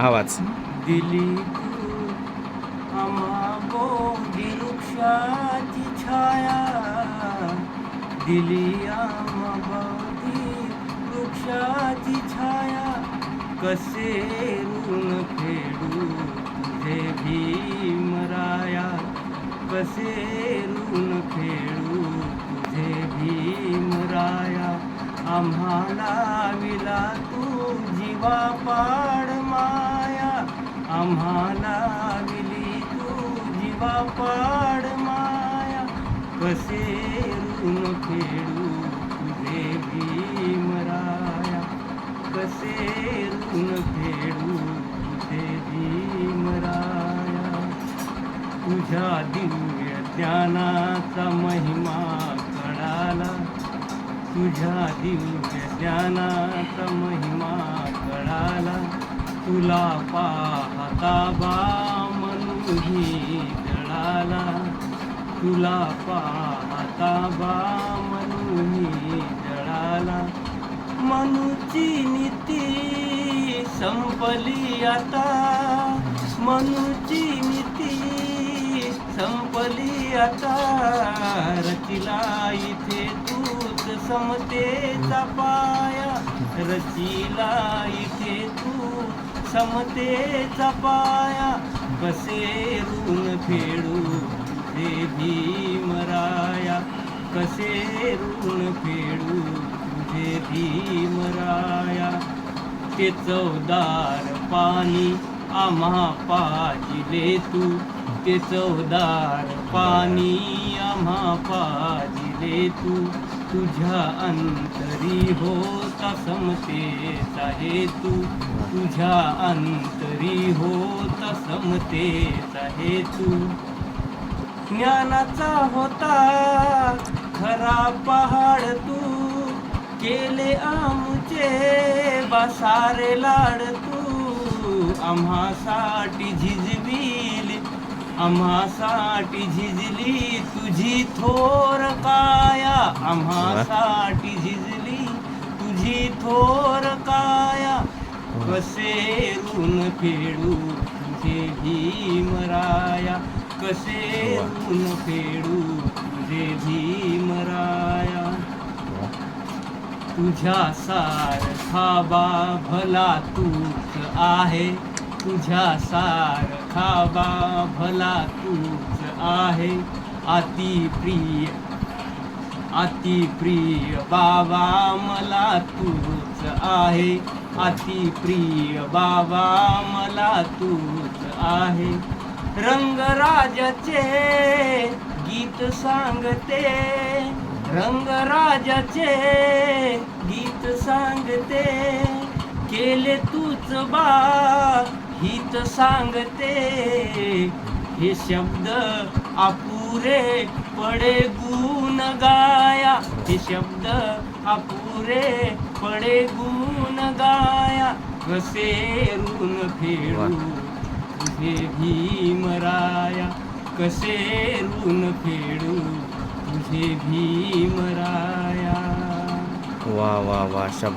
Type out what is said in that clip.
आवाज. दिली वृक्षाची छाया. दिली वृक्षाची छाया. कसे ऋण फेडू तुझे भीमराया कसे ऋण फेडू तुझे भीमराया आम्हाला विला तू जीवा पाड माया. आम्हाला विली तू जीवा पाड माया. कसे ऋण फेडू तुझे भीमराया कसे ऋण फेडू तुझे भीमराया तुझ्या दिव्य ज्ञानाचा महिमा तुझ्या दिव्य ज्ञानात महिमा कळाला. तुला पाहता बा मनुही जळाला. तुला पाहता बा मनुही जळाला. मनुची नीती संपली आता. मनुची नीती संपली आता. रचिला इथे एक समतेचा पाया रचिला इथे तू. समतेचा पाया कसे ऋण फेडू रे भीमराया. कसे ऋण फेडू तुझे भीमराया. ते चौदार पाणी आम्हा पाजिले तू. ते चौदार पाणी आम्हा पाजिले तू. तुझ्या अंतरी होता समतेचा हेतू तुझ्या अंतरी होता समतेचा हेतू ज्ञानाचा होता खरा पहाड तू. केले आमचे बसारे लाड तू. आम्हासाठी झिजविली आम्हासाठी झिजली तुझी थोर काया. आम्हासाठी झिजली तुझी थोर काया. कसे ऋण फेडू तुझे भीमराया कसे ऋण फेडू तुझे भीमराया तुझ्या सारखा भला तूच आहे. तुझ्या सारखा बा भला तूच आहे. अति प्रिय अति प्रिय बाबा मला तूच आहे. अति प्रिय बाबा मला तूच आहे. रंगराजाचे गीत सांगते. रंगराजाचे गीत सांगते. केले तूच बा हित सांगते. हे शब्द अपुरे पडे गुण गाया. हे शब्द अपुरे पडे गुण गाया. कसे ऋण फेडू तुझे भीमराया कसे ऋण फेडू तुझे भीमराया वा वा वा शब्द